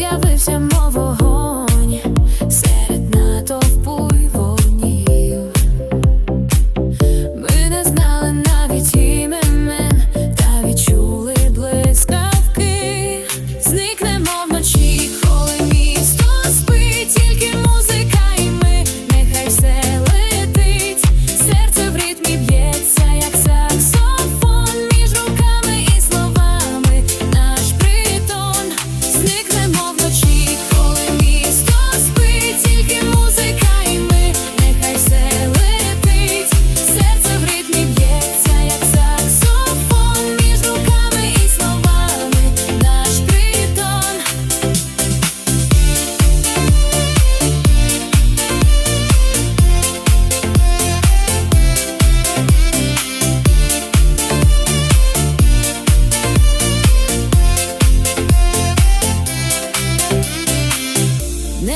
з'явився мового.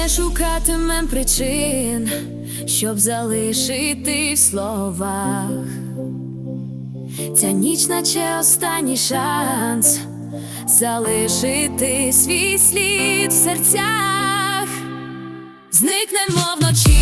Шукатимем причин, щоб залишити в словах. Ця ніч, наче останній шанс залишити свій слід в серцях, зникнемо вночі,